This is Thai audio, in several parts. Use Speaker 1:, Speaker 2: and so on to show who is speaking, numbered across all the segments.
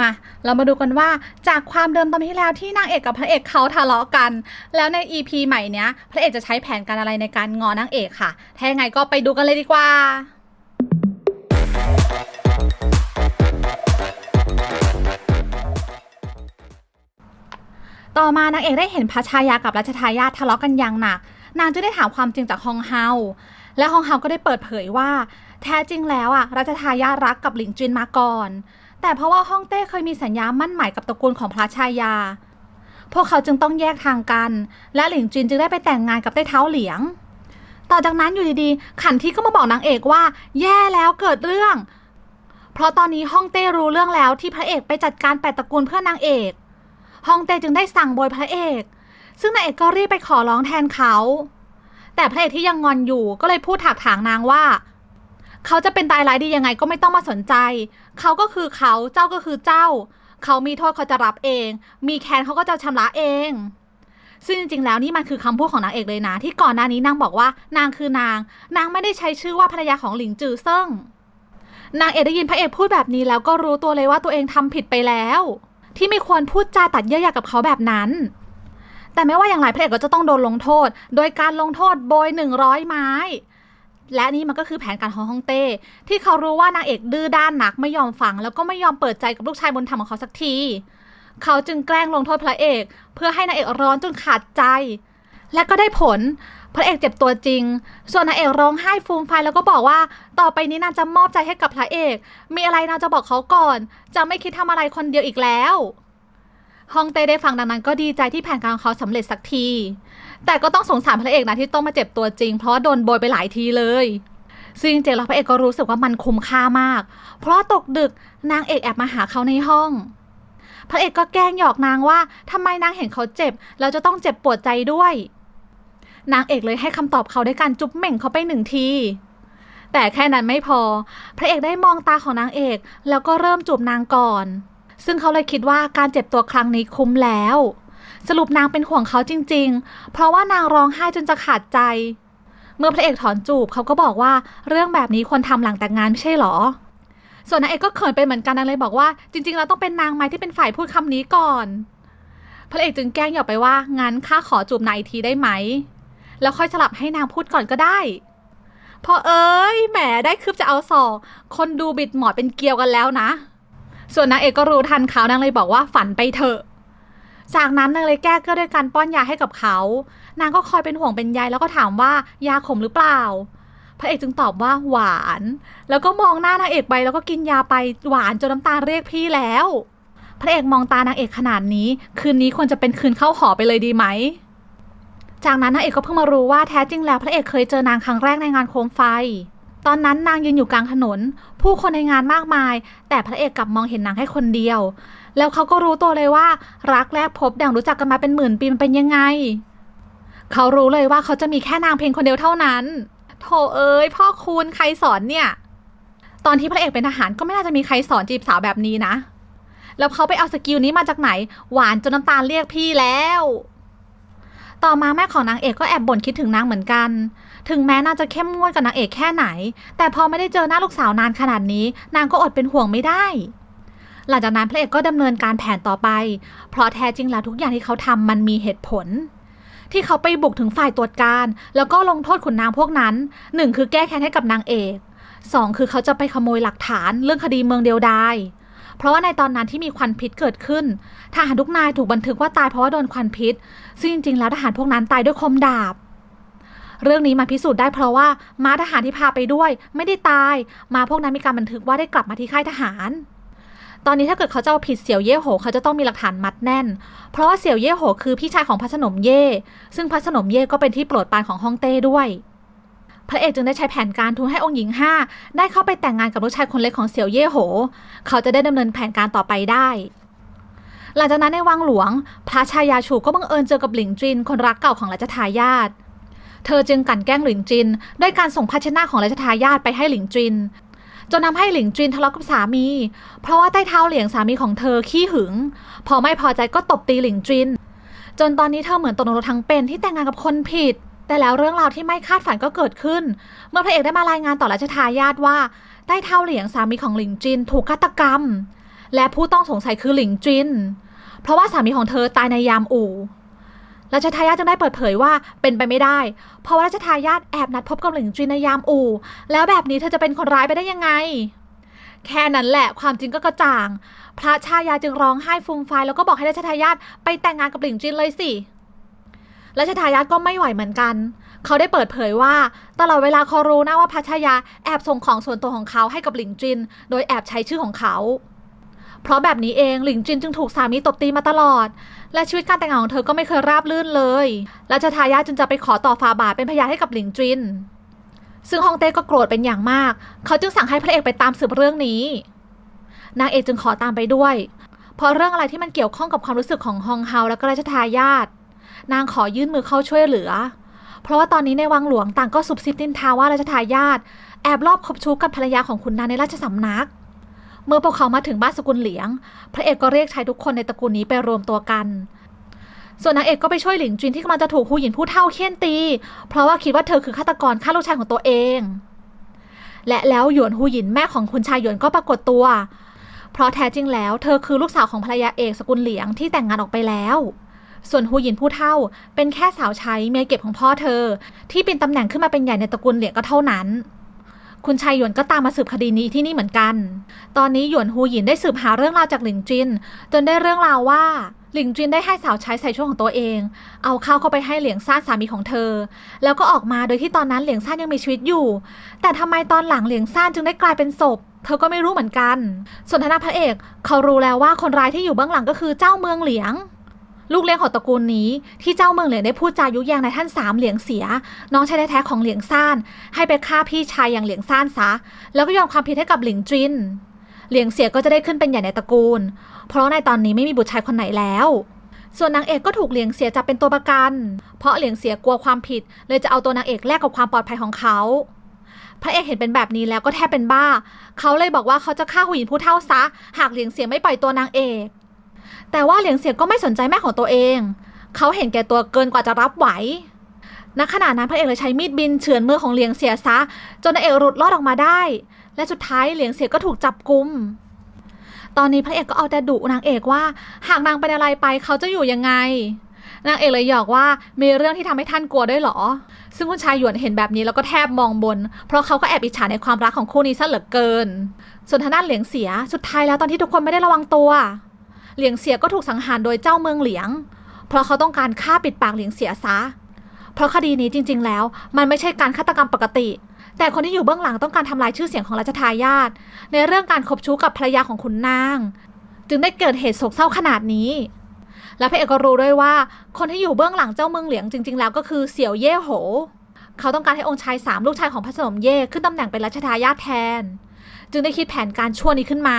Speaker 1: มา เรามาดูกันว่าจากความเดิมตอนที่แล้วที่นางเอกกับพระเอกเขาทะเลาะกัน แล้วใน EP ใหม่เนี้ย พระเอกจะใช้แผนการอะไรในการงอนางเอกค่ะ ถ้ายังไงก็ไปดูกันเลยดีกว่า ต่อมานางเอกได้เห็นพระชายากับรัชทายาททะเลาะกันอย่างหนัก นางจึงได้ถามความจริงจากฮองเฮา และฮองเฮาก็ได้เปิดเผยว่า แท้จริงแล้วอะรัชทายาทรักกับหลิงจินมาก่อน แต่เพราะว่าฮ่องเต้เคยมีสัญญามั่นหมายกับตระกูลของพระชายา พวกเขาจึงต้องแยกทางกัน และหลิงจินจึงได้ไปแต่งงานกับไต้เท้าเหลียง ต่อจากนั้นอยู่ดีๆ ขันที่ก็มาบอกนางเอกว่า แย่แล้วเกิดเรื่อง เพราะตอนนี้ฮ่องเต้รู้เรื่องแล้วที่พระเอกไปจัดการแปดตระกูลเพื่อนางเอกฮ่องเต้จึงได้สั่งโบยพระเอก ซึ่งนางเอกก็รีบไปขอร้องแทนเขา แต่พระเอกที่ยังงอนอยู่ก็เลยพูดถากถางนางว่า เขาจะเป็นตายร้ายดียังไงก็ไม่ต้องมาสนใจ เขาก็คือเขาเจ้าก็คือเจ้า เขามีโทษเขาจะรับเอง มีแค้นเขาก็จะชำระเอง ซึ่งจริงๆ แล้วนี่มันคือคำพูดของนางเอกเลยนะ ที่ก่อนหน้านี้นางบอกว่านางคือนาง นางไม่ได้ใช้ชื่อว่าภรรยาของหลิงจือเซิ่ง นางเอกได้ยินพระเอกพูดแบบนี้แล้วก็รู้ตัวเลยว่าตัวเองทำผิดไปแล้ว ที่ไม่ควรพูดจาตัดเยื่อใยกับเขาแบบนั้น แต่ไม่ว่าอย่างไรพระเอกก็จะต้องโดนลงโทษ โดยการลงโทษโบยหนึ่งร้อยไม้ และนี่มันก็คือแผนการของฮ่องเต้ ที่เขารู้ว่านางเอกดื้อด้านหนักไม่ยอมฟัง แล้วก็ไม่ยอมเปิดใจกับลูกชายบนธรรมของเขาสักที เขาจึงแกล้งลงโทษพระเอก เพื่อให้นางเอกร้อนจนขาดใจ และก็ได้ผลพระเอกเจ็บตัวจริง ส่วนนางเอกร้องไห้ฟูมไฟายแล้วก็บอกว่า ต่อไปนี้นางจะมอบใจให้กับพระเอก มีอะไรนางจะบอกเขาก่อน จะไม่คิดทำอะไรคนเดียวอีกแล้ว ฮองเต้ได้ฟังดังนั้นก็ดีใจที่แผนการของเขาสำเร็จสักที แต่ก็ต้องสงสารพระเอกนะที่ต้องมาเจ็บตัวจริง เพราะโดนโบยไปหลายทีเลยซึ่งจริงๆแล้วพระเอกก็รู้สึกว่ามันคุ้มค่ามาก เพราะตกดึกนางเอกแอบมาหาเขาในห้อง พระเอกก็แกล้งหยอกนางว่าทำไมนางเห็นเขาเจ็บแล้วจะต้องเจ็บปวดใจด้วย นางเอกเลยให้คำตอบเขาด้วยการจุ๊บเหม่งเขาไปหนึ่งทีแต่แค่นั้นไม่พอ พระเอกได้มองตาของนางเอก แล้วก็เริ่มจูบนางก่อน ซึ่งเขาเลยคิดว่าการเจ็บตัวครั้งนี้คุ้มแล้ว สรุปนางเป็นห่วงเขาจริง ๆ เพราะว่านางร้องไห้จนจะขาดใจ เมื่อพระเอกถอนจูบเขาก็บอกว่าเรื่องแบบนี้ควรทำหลังแต่งงานไม่ใช่หรอ ส่วนนางเอกก็เขินไปเหมือนกันนางเลยบอกว่า จริง ๆ เราต้องเป็นนางไม้ที่เป็นฝ่ายพูดคำนี้ก่อน พระเอกจึงแกล้งหยอกไปว่างั้นข้าขอจูบนายอีกทีได้ไหม แล้วค่อยสลับให้นางพูดก่อนก็ได้พอเอ้ยแหมได้คืบจะเอาศอกคนดูบิดหมอเป็นเกลียวกันแล้วนะ ส่วนนางเอกก็รู้ทันเขานางเลยบอกว่าฝันไปเถอะ จากนั้นนางเลยแก้เก็ด้วยการป้อนยาให้กับเขา นางก็คอยเป็นห่วงเป็นใยแล้วก็ถามว่ายาขมหรือเปล่า พระเอกจึงตอบว่าหวาน แล้วก็มองหน้านางเอกไปแล้วก็กินยาไปหวานจนน้ำตาเรียกพี่แล้ว พระเอกมองตานางเอกขนาดนี้ คืนนี้ควรจะเป็นคืนเข้าหอไปเลยดีไหมจากนั้นนางเอกก็เพิ่งมารู้ว่าแท้จริงแล้วพระเอกเคยเจอนางครั้งแรกในงานโคมไฟ ตอนนั้นนางยืนอยู่กลางถนน ผู้คนในงานมากมาย แต่พระเอกกลับมองเห็นนางแค่คนเดียว แล้วเขาก็รู้ตัวเลยว่า รักแรกพบดังรู้จักกันมาเป็นหมื่นปีมันเป็นยังไง เขารู้เลยว่าเขาจะมีแค่นางเพียงคนเดียวเท่านั้นโถเอ้ยพ่อคุณใครสอนเนี่ย ตอนที่พระเอกเป็นทหารก็ไม่น่าจะมีใครสอนจีบสาวแบบนี้นะ แล้วเขาไปเอาสกิลนี้มาจากไหน หวานจนน้ำตาลเรียกพี่แล้ว ต่อมาแม่ของนางเอกก็แอบบ่นคิดถึงนางเหมือนกัน ถึงแม้นางจะเข้มงวดกับนางเอกแค่ไหน แต่พอไม่ได้เจอหน้าลูกสาวนานขนาดนี้ นางก็อดเป็นห่วงไม่ได้ หลังจากนั้นพระเอกก็ดำเนินการแผนต่อไป เพราะแท้จริงแล้วทุกอย่างที่เขาทำมันมีเหตุผล ที่เขาไปบุกถึงฝ่ายตรวจการ แล้วก็ลงโทษขุนนางพวกนั้นหนึ่งคือแก้แค้นให้กับนางเอกสองคือเขาจะไปขโมยหลักฐานเรื่องคดีเมืองเดียวดาย เพราะว่าในตอนนั้นที่มีควันพิษเกิดขึ้น ทหารทุกนายถูกบันทึกว่าตายเพราะว่าโดนควันพิษ ซึ่งจริงๆ แล้วทหารพวกนั้นตายด้วยคมดาบ เรื่องนี้มาพิสูจน์ได้เพราะว่าม้าทหารที่พาไปด้วย ไม่ได้ตาย มาพวกนั้นมีการบันทึกว่าได้กลับมาที่ค่ายทหาร ตอนนี้ถ้าเกิดเขาจะเอาผิดเสี่ยวเย่โหเขาจะต้องมีหลักฐานมัดแน่น เพราะว่าเสี่ยวเย่โหคือพี่ชายของพระสนมเย่ ซึ่งพระสนมเย่ก็เป็นที่โปรดปรานของฮ่องเต้ด้วย พระเอกจึงได้ใช้แผนการทูให้องค์หญิงห้าได้เข้าไปแต่งงานกับลูกชายคนเล็กของเสี่ยวเย่โห เขาจะได้ดำเนินแผนการต่อไปได้ หลังจากนั้นในวังหลวง พระชายาชูก็บังเอิญเจอกับหลิงจิน คนรักเก่าของราชทายาท เธอจึงกลั่นแกล้งหลิงจิน ด้วยการส่งภาชนะของราชทายาทไปให้หลิงจินจนทำให้หลิงจินทะเลาะกับสามี เพราะว่าใต้เท้าเหลียงสามีของเธอขี้หึง พอไม่พอใจก็ตบตีหลิงจิน จนตอนนี้เธอเหมือนตกนรกทั้งเป็นที่แต่งงานกับคนผิด แต่แล้วเรื่องราวที่ไม่คาดฝันก็เกิดขึ้น เมื่อพระเอกได้มารายงานต่อราชทายาทว่าใต้เท้าเหลียงสามีของหลิงจินถูกฆาตกรรม และผู้ต้องสงสัยคือหลิงจิน เพราะว่าสามีของเธอตายในยามอู่รัชทายาทจึงได้เปิดเผยว่าเป็นไปไม่ได้ เพราะว่ารัชทายาทแอบนัดพบกับหลิงจินในยามอู่ แล้วแบบนี้เธอจะเป็นคนร้ายไปได้ยังไง แค่นั้นแหละความจริงก็กระจ่าง พระชายาจึงร้องไห้ฟูมฟายแล้วก็บอกให้รัชทายาทไปแต่งงานกับหลิงจินเลยสิ รัชทายาทก็ไม่ไหวเหมือนกัน เขาได้เปิดเผยว่า ตลอดเวลาเขารู้นะว่าพระชายาแอบส่งของส่วนตัวของเขาให้กับหลิงจิน โดยแอบใช้ชื่อของเขา เพราะแบบนี้เองหลิงจินจึงถูกสามีตบตีมาตลอด และชีวิตการแต่งงานของเธอก็ไม่เคยราบรื่นเลยรัชทายาทจึงจะไปขอต่อฟาบาทเป็นพยานให้กับหลิงจิน ซึ่งฮองเต้ก็โกรธเป็นอย่างมาก เขาจึงสั่งให้พระเอกไปตามสืบเรื่องนี้นางเอกจึงขอตามไปด้วย เพราะเรื่องอะไรที่มันเกี่ยวข้องกับความรู้สึกของฮองเฮาและก็ราชทายาท นางขอยื่นมือเข้าช่วยเหลือ เพราะว่าตอนนี้ในวังหลวงต่างก็ซุบซิบดินทาว่าราชทายาทแอบลอบคบชู้กับภรรยาของขุนนางในราชสำนัก เมื่อพวกเขามาถึงบ้านสกุลเหลียง พระเอกก็เรียกชายทุกคนในตระกูลนี้ไปรวมตัวกัน ส่วนนางเอกก็ไปช่วยหลิงจินที่กำลังจะถูกหูหยินผู้เท่าเคี่ยนตี เพราะว่าคิดว่าเธอคือฆาตกรฆ่าลูกชายของตัวเอง และแล้วหยวนหูหยินแม่ของคุณชายหยวนก็ปรากฏตัว เพราะแท้จริงแล้ว เธอคือลูกสาวของภรรยาเอกสกุลเหลียงที่แต่งงานออกไปแล้ว ส่วนฮูหยินผู้เท่าเป็นแค่สาวใช้เมียเก็บของพ่อเธอ ที่เป็นตำแหน่งขึ้นมาเป็นใหญ่ในตระกูลเหลียงก็เท่านั้น คุณชายหยวนก็ตามมาสืบคดีนี้ที่นี่เหมือนกัน ตอนนี้หยวนฮูหยินได้สืบหาเรื่องราวจากหลิงจิน จนได้เรื่องราวว่าหลิงจินได้ให้สาวใช้ใส่ช่วงของตัวเอง เอาข้าวเข้าไปให้เหลียงซ่านสามีของเธอ แล้วก็ออกมาโดยที่ตอนนั้นเหลียงซ่านยังมีชีวิตอยู่ แต่ทำไมตอนหลังเหลียงซ่านจึงได้กลายเป็นศพ เธอก็ไม่รู้เหมือนกัน ส่วนทางด้าพระเอกเขารู้แล้วว่าคนร้ายที่อยู่เบื้องหลังก็คือเจ้าเมืองเหลียง ลูกเลี้ยงของตระกูลนี้ที่เจ้าเมืองเหลียงได้พูดจายุแยงในท่านสามเหลียงเสีย น้องชายแท้ๆของเหลียงซ่าน ให้ไปฆ่าพี่ชายอย่างเหลียงซ่านซะ แล้วก็ยอมความผิดให้กับหลิงจิน เหลียงเสียก็จะได้ขึ้นเป็นใหญ่ในตระกูล เพราะในตอนนี้ไม่มีบุตรชายคนไหนแล้ว ส่วนนางเอกก็ถูกเหลียงเสียจับเป็นตัวประกัน เพราะเหลียงเสียกลัวความผิด เลยจะเอาตัวนางเอกแลกกับความปลอดภัยของเขาพระเอกเห็นเป็นแบบนี้แล้วก็แทบเป็นบ้า เขาเลยบอกว่าเขาจะฆ่าหูหญิงผู้เท่าซะ หากเหลียงเสียไม่ปล่อยตัวนางเอก แต่ว่าเหลียงเสียก็ไม่สนใจแม่ของตัวเอง เขาเห็นแก่ตัวเกินกว่าจะรับไหวณขณะนั้นพระเอกเลยใช้มีดบินเฉือนมือของเหลียงเสียซะ จนนางเอกหลุดรอดออกมาได้ และสุดท้ายเหลียงเสียก็ถูกจับกุม ตอนนี้พระเอกก็เอาแต่ดุนางเอกว่า หากนางเป็นอะไรไปเขาจะอยู่ยังไง นางเอกเลยหยอกว่ามีเรื่องที่ทำให้ท่านกลัวด้วยเหรอ ซึ่งคุณชายหยวนเห็นแบบนี้แล้วก็แทบมองบน เพราะเขาก็แอบอิจฉาในความรักของคู่นี้ซะเหลือเกิน ส่วนทางด้านเหลียงเสียสุดท้ายแล้วตอนที่ทุกคนไม่ได้ระวังตัว เหลียงเสียก็ถูกสังหารโดยเจ้าเมืองเหลียง เพราะเขาต้องการฆ่าปิดปากเหลียงเสียซะ เพราะคดีนี้จริง ๆ แล้ว มันไม่ใช่การฆาตกรรมปกติ แต่คนที่อยู่เบื้องหลังต้องการทำลายชื่อเสียงของราชทายาทในเรื่องการคบชู้กับภรรยาของขุนนาง จึงได้เกิดเหตุโศกเศร้าขนาดนี้ และพระเอกก็รู้ด้วยว่า คนที่อยู่เบื้องหลังเจ้าเมืองเหลียงจริง ๆ แล้วก็คือเสี่ยวเย่โห เขาต้องการให้องค์ชายสามลูกชายของพระสนมเย่ขึ้นตำแหน่งเป็นรัชทายาทแทน จึงได้คิดแผนการชั่วนี้ขึ้นมา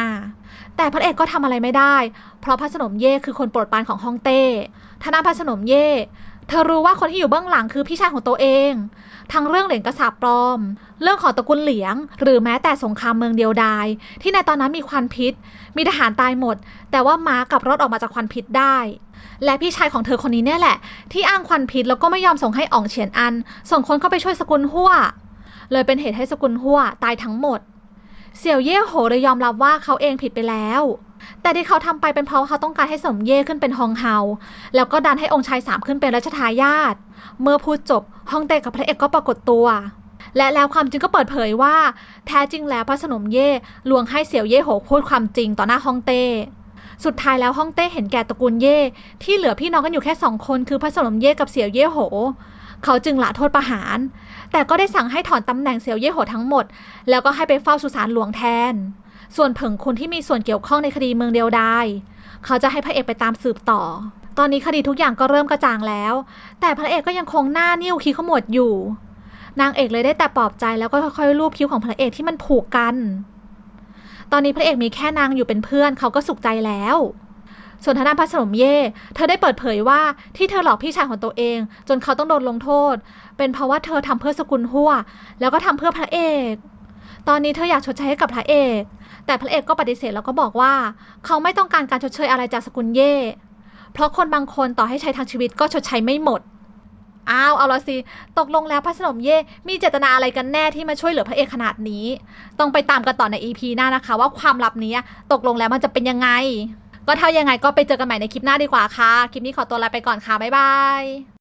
Speaker 1: แต่พระเอกก็ทำอะไรไม่ได้ เพราะพระสนมเย่คือคนโปรดปรานของฮองเต้ทาน้าพระสนมเย่เธอรู้ว่าคนที่อยู่เบื้องหลังคือพี่ชายของตัวเอง ทั้งเรื่องเหรียญกระสาบปลอม เรื่องของตระกูลเหลียง หรือแม้แต่สงครามเมืองเดียวดาย ที่ในตอนนั้นมีควันพิษ มีทหารตายหมด แต่ว่าม้ากับรอดออกมาจากควันพิษได้ และพี่ชายของเธอคนนี้เนี่ยแหละ ที่อ้างควันพิษแล้วก็ไม่ยอมส่งให้อ่องเฉียนอัน ส่งคนเข้าไปช่วยสกุลหัวเลยเป็นเหตุให้สกุลหัวตายทั้งหมด เสี่ยวเย่โหเลยยอมรับว่าเขาเองผิดไปแล้ว แต่ที่เขาทำไปเป็นเพราะเขาต้องการให้สมเย่ขึ้นเป็นฮองเฮา แล้วก็ดันให้องค์ชายสามขึ้นเป็นรัชทายาท เมื่อพูดจบฮ่องเต้กับพระเอกก็ปรากฏตัว และแล้วความจริงก็เปิดเผยว่า แท้จริงแล้วพระสนมเย่ลวงให้เสี่ยวเย่โหพูดความจริงต่อหน้าฮ่องเต้สุดท้ายแล้วฮ่องเต้เห็นแก่ตระกูลเย่ที่เหลือพี่น้องกันอยู่แค่สองคนคือพระสนมเย่กับเสี่ยวเย่โห เขาจึงละโทษประหาร แต่ก็ได้สั่งให้ถอนตำแหน่งเสี่ยวเย่โหทั้งหมด แล้วก็ให้ไปเฝ้าสุสานหลวงแทน ส่วนเผิงคุณที่มีส่วนเกี่ยวข้องในคดีเมืองเดียวดายเขาจะให้พระเอกไปตามสืบต่อ ตอนนี้คดีทุกอย่างก็เริ่มกระจ่างแล้ว แต่พระเอกก็ยังคงหน้านิ้วคิ้วขมวดอยู่ นางเอกเลยได้แต่ปลอบใจแล้วก็ค่อยๆรูปคิ้วของพระเอกที่มันผูกกัน ตอนนี้พระเอกมีแค่นางอยู่เป็นเพื่อนเขาก็สุขใจแล้ว ส่วนทางด้านพระสนมเย่เธอได้เปิดเผยว่าที่เธอหลอกพี่ชายของตัวเอง จนเขาต้องโดนลงโทษ เป็นเพราะว่าเธอทำเพื่อสกุลหัวแล้วก็ทำเพื่อพระเอก ตอนนี้เธออยากชดใช้ให้กับพระเอก แต่พระเอกก็ปฏิเสธแล้วก็บอกว่า เขาไม่ต้องการการชดเชยอะไรจากสกุลเย่เพราะคนบางคนต่อให้ใช้ทางชีวิตก็ชดใช้ไม่หมดอ้าวเอาละสิ ตกลงแล้วพระสนมเย่ มีเจตนาอะไรกันแน่ที่มาช่วยเหลือพระเอกขนาดนี้ ต้องไปตามกันต่อใน EP หน้านะคะ ว่าความลับนี้ตกลงแล้วมันจะเป็นยังไง ก็เท่ายังไงก็ไปเจอกันใหม่ในคลิปหน้าดีกว่าค่ะ คลิปนี้ขอตัวลาไปก่อนค่ะ บ๊ายบาย